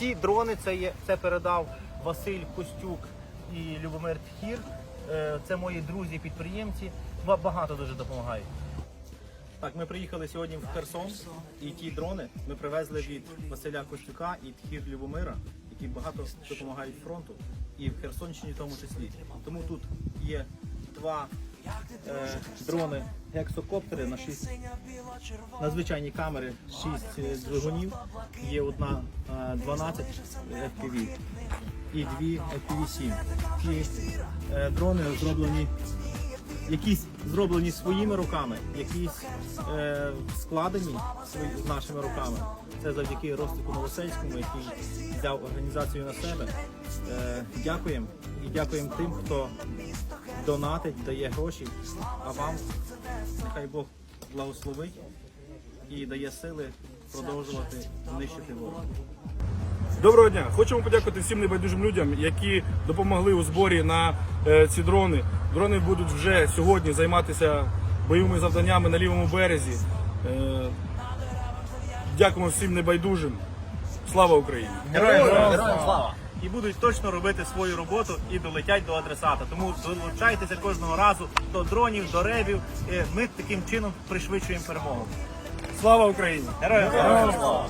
Ці дрони це є це передав Василь Костюк і Любомир Тхір. Е, Це мої друзі-підприємці. Багато дуже допомагають. Так, ми приїхали сьогодні в Херсон, і ті дрони ми привезли від Василя Костюка і Тхір Любомира, які багато допомагають фронту, і в Херсонщині в тому числі. Тому тут є два е, дрони гексокоптери на 6 надзвичайні камери, 6 двигунів, є одна е, 12 FPV і дві FPV-7. Ці е, дрони зроблені якісь зроблені своїми руками, якісь е, складені свої, нашими руками. Це завдяки Ростику Новосельському, який взяв організацію на себе. Е, дякуємо і дякуємо тим, хто донатить, дає гроші. А вам нехай Бог благословить і дає сили продовжувати нищити ворога. Доброго дня! Хочемо подякувати всім небайдужим людям, які допомогли у зборі на е, ці дрони. Дрони будуть вже сьогодні займатися бойовими завданнями на лівому березі. Е, дякуємо всім небайдужим. Слава Україні! Героям слава! і будуть точно робити свою роботу і долетять до адресата. Тому долучайтеся кожного разу до дронів, до ревів. Ми таким чином пришвидшуємо перемогу. Слава Україні! Героям слава! слава.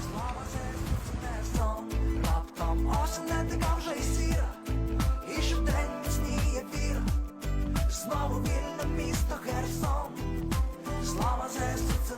Знову вільне місто Херсон, слава ЗСУ, це